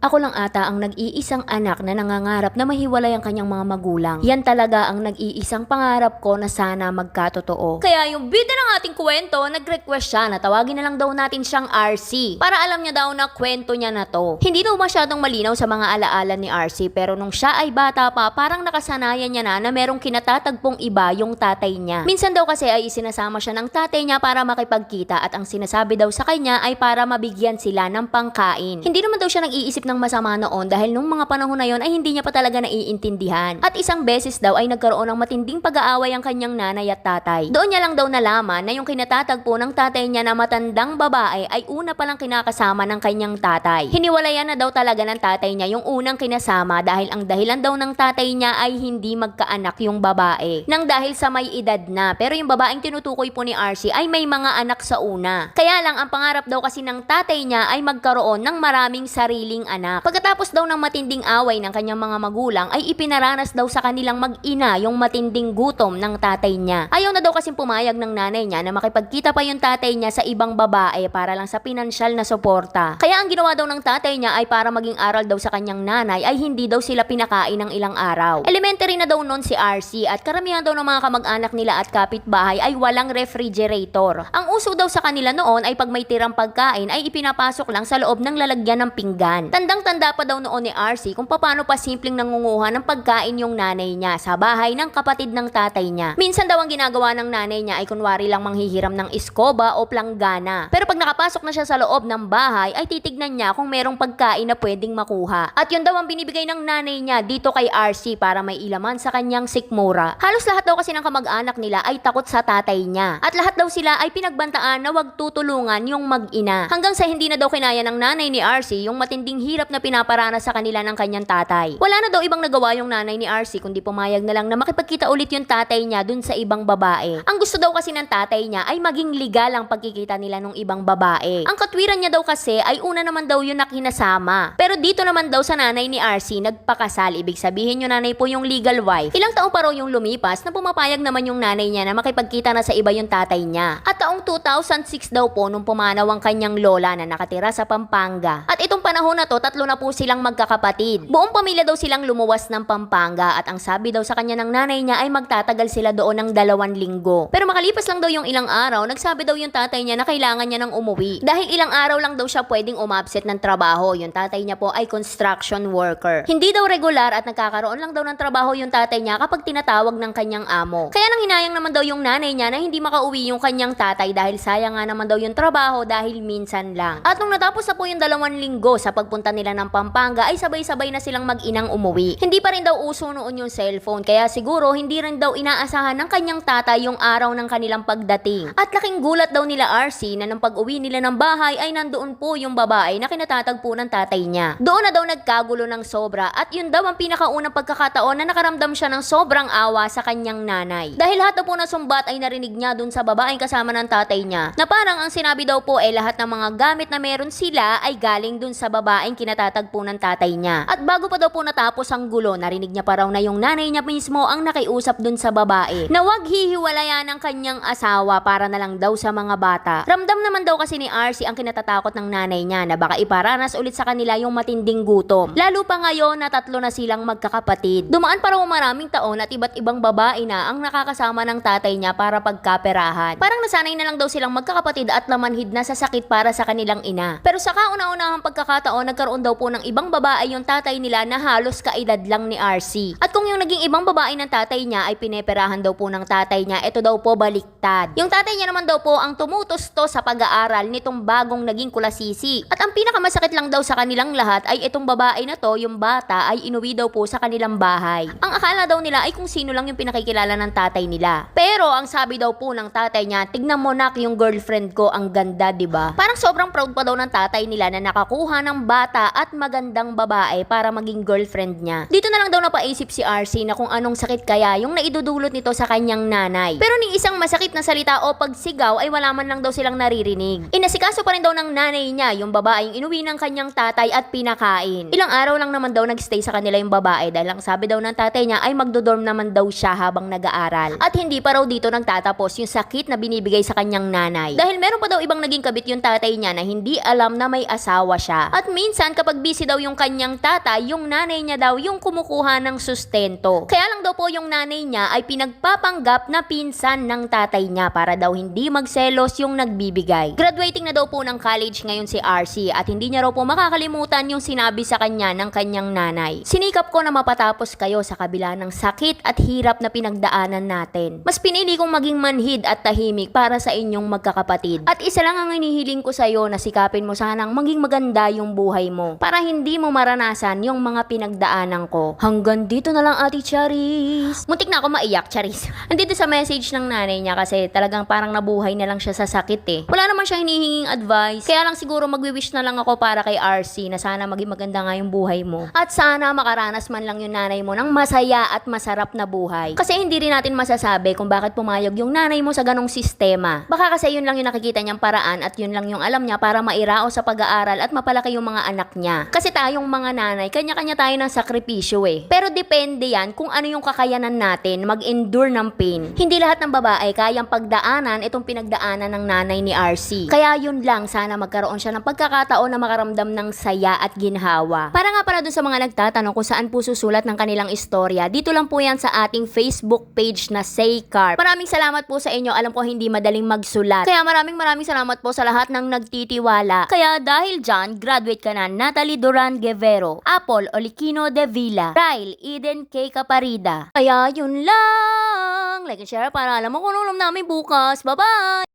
Ako lang ata ang nag-iisang anak na nangangarap na mahiwalay ang kanyang mga magulang. Yan talaga ang nag-iisang pangarap ko na sana magkatotoo. Kaya yung bida ng ating kwento, nag-request siya na tawagin na lang daw natin siyang RC. Para alam niya daw na kwento niya na to. Hindi daw masyadong malinaw sa mga alaala ni RC pero nung siya ay bata pa, parang nakasanayan niya na na merong kinatatagpong iba yung tatay niya. Minsan daw kasi ay isinasama siya ng tatay niya para makipagkita at ang sinasabi daw sa kanya ay para mabigyan sila ng pangkain. Hindi naman daw siya nag-iisip ng masama noon dahil nung mga panahon na yon ay hindi niya pa talaga naiintindihan. At isang beses daw ay nagkaroon ng matinding pag-aaway ang kanyang nanay at tatay. Doon niya lang daw nalaman na yung kinatatagpo ng tatay niya na matandang babae ay una palang kinakasama ng kanyang tatay. Hiniwalayan na daw talaga ng tatay niya yung unang kinasama dahil ang dahilan daw ng tatay niya ay hindi magkaanak yung babae. Nang dahil sa may edad na. Pero yung babaeng tinutukoy po ni RC ay may mga anak sa una. Kaya lang ang pangarap daw kasi ng tatay niya ay magkaroon ng maraming sariling anak. Pagkatapos daw ng matinding away ng kanyang mga magulang ay ipinaranas daw sa kanilang mag-ina yung matinding gutom ng tatay niya. Ayaw na daw kasing pumayag ng nanay niya na makipagkita pa yung tatay niya sa ibang babae para lang sa pinansyal na suporta. Kaya ang ginawa daw ng tatay niya ay para maging aral daw sa kanyang nanay ay hindi daw sila pinakain ng ilang araw. Elementary na daw noon si RC at karamihan daw ng mga kamag-anak nila at kapitbahay ay walang refrigerator. Ang uso daw sa kanila noon ay pag may tirang pagkain ay ipinapasok lang sa loob ng lalagyan ng pinggan. Tandang-tanda pa daw noon ni RC kung paano pa simpleng nangunguha ng pagkain yung nanay niya sa bahay ng kapatid ng tatay niya. Minsan daw ang ginagawa ng nanay niya ay kunwari lang manghihiram ng iskoba o planggana. Pero pag nakapasok na siya sa loob ng bahay ay titignan niya kung merong pagkain na pwedeng makuha. At yun daw ang binibigay ng nanay niya dito kay RC para may ilaman sa kanyang sikmura. Halos lahat daw kasi ng kamag-anak nila ay takot sa tatay niya. At lahat daw sila ay pinagbantaan na wag tutulungan yung mag-ina. Hanggang sa hindi na daw kinaya ng nanay ni RC yung matinding hirap na pinaparanas sa kanila ng kanyang tatay. Wala na daw ibang nagawa yung nanay ni RC kundi pumayag na lang na makipagkita ulit yung tatay niya dun sa ibang babae. Ang gusto daw kasi ng tatay niya ay maging legal ang pagkikita nila ng ibang babae. Ang katwiran niya daw kasi ay una naman daw yun na kinasama. Pero dito naman daw sa nanay ni RC nagpakasal. Ibig sabihin yung nanay po yung legal wife. Ilang taon pa raw yung lumipas na pumapayag naman yung nanay niya na makipagkita na sa iba yung tatay niya. At taong 2006 daw po nung pumanaw ang kanyang lola na nakatira sa Pampanga. At itong panahon na to, tatlo na po silang magkakapatid. Buong pamilya daw silang lumuwas ng Pampanga at ang sabi daw sa kanya ng nanay niya ay magtatagal sila doon ng dalawan linggo. Pero makalipas lang daw yung ilang araw, nagsabi daw yung tatay niya na kailangan niya ng umuwi. Dahil ilang araw lang daw siya pwedeng umabsent ng trabaho. Yung tatay niya po ay construction worker. Hindi daw regular at nagkakaroon lang daw ng trabaho yung tatay niya kapag tinatawag ng kanyang amo. Kaya nang hinayang naman daw yung nanay niya na hindi makauwi yung kanyang tatay dahil sayang nga naman daw yung trabaho dahil minsan lang. At nung natapos na po yung dalawang linggo sa pagpunta nila ng Pampanga ay sabay-sabay na silang mag-inang umuwi. Hindi pa rin daw uso noon yung cellphone kaya siguro hindi rin daw inaasahan ng kanyang tatay yung araw ng kanilang pagdating. At laking gulat daw nila RC na nang pag-uwi nila ng bahay ay nandoon po yung babae na kinatatagpo ng tatay niya. Doon na daw nagkagulo ng sobra at yun daw ang pinakaunang pagkakataon na nakaramdam siya ng sobrang awa sa kanyang nanay. Dahil lahat daw po ng sumbat ay narinig niya dun sa babaeng kasama ng tatay niya na parang ang sinabi daw po ay lahat ng mga gamit na meron sila ay galing dun sa babaeng kinatatagpo ng tatay niya. At bago pa daw po natapos ang gulo, narinig niya pa raw na yung nanay niya mismo ang nakiusap dun sa babae na wag hihiwalayan ng kanyang asawa para na lang daw sa mga bata. Ramdam naman daw kasi ni RC ang kinatatakot ng nanay niya na baka iparanas ulit sa kanila yung matinding gutom. Lalo pa ngayon na tatlo na silang magkakapatid. Dumaan pa raw maraming taon at iba't ibang babae na ang nakakasama ng tatay niya para pagkaperahan. Parang nasanay na lang daw silang magkakapatid at lamanhid na sa sakit para sa kanilang ina. Pero sa kauna-unahang pagkakataon, nagkaroon daw po ng ibang babae yung tatay nila na halos kaedad lang ni RC. At kung yung naging ibang babae ng tatay niya ay pineperahan daw po ng tatay niya, ito daw po baliktad. Yung tatay niya naman daw po ang tumutusto sa pag-aaral nitong bagong naging kulasisi. At ang pinakamasakit lang daw sa kanilang lahat ay itong babae na to, yung bata, ay inuwi daw po sa kanilang bahay. Ang akala daw nila ay kung sino lang yung pinakikilala ng tatay nila. Pero ang sabi daw po ng tatay niya, tignan mo nak yung girlfriend ko, ang ganda, 'di ba? Parang sobrang proud pa daw ng tatay nila na nakakuha ng bata at magandang babae para maging girlfriend niya. Dito na lang daw napaisip si RC na kung anong sakit kaya yung naidudulot nito sa kanyang nanay. Pero ni isang masakit na salita o pagsigaw ay wala man lang daw silang naririnig. Inasikaso pa rin daw ng nanay niya yung babaeng inuwi ng kanyang tatay at pinakain. Ilang araw lang naman daw nagstay sa kanila yung babae dahil ang sabi daw ng tatay niya ay magdodorm naman daw siya habang nag-aaral. At hindi pa raw dito nagtatapos yung sakit na binibigay sa kanyang nanay. Dahil meron pa daw ibang naging kabit yung tatay niya na hindi alam na may asawa siya. At minsan kapag busy daw yung kanyang tatay, yung nanay niya daw yung kumukuha ng sustento. Kaya lang daw po yung nanay niya ay pinagpapanggap na pinsan ng tatay niya para daw hindi magselos yung nagbibigay. Graduating na daw po ng college ngayon si RC at hindi niya raw po makakalimutan yung sinabi sa kanya ng kanyang nanay. Sinikap ko na mapatapos kayo sa kabila ng sakit at hirap na pinagdaanan natin. Mas pinili kong maging manhid at tahimik para sa inyong magkakapatid. At isa lang ang inihiling ko sa iyo na sikapin mo sanang maging maganda yung buhay mo para hindi mo maranasan yung mga pinagdaanan ko. Hanggang dito na lang Ate Charis. Muntik na ako maiyak, Charis. Andito sa message ng nanay niya kasi talagang parang nabuhay na lang siya sa sakit eh. Wala naman siya hinihinging advice. Kaya lang siguro magwi-wish na lang ako para kay RC na sana maging maganda nga yung buhay mo. At sana makaranas man lang yung nanay mo ng masaya at masarap na buhay. Kasi hindi rin natin masasabi kung bakit pumayag yung nanay mo sa ganong sistema. Baka kasi yun lang yung nakikita niyang paraan at yun lang yung alam niya para mairao sa pag-aaral at mapalaki yung mga anak niya. Kasi tayong mga nanay, kanya-kanya tayo ng sakripisyo eh. Pero depende yan kung ano yung kakayanan natin mag-endure ng pain. Hindi lahat ng babae kayang pagdaanan itong pinagdaanan ng nanay ni RC. Kaya yun lang, sana magkaroon siya ng pagkakataon na makaramdam ng saya at ginhawa. Para nga pala dun sa mga nagtatanong kung saan po susulat ng kanilang istorya, dito lang po yan sa ating Facebook page na Say Carp. Maraming salamat po sa inyo. Alam ko hindi madaling magsulat. Kaya maraming maraming salamat po sa lahat ng nagtitiwala. Kaya dahil dyan, graduate ka na Natalie Duran Guevero, Apple Olikino de Villa, Ryle Eden K. Caparida. Kaya yun lang. Like and share para alam mo kung alam namin bukas. Bye-bye!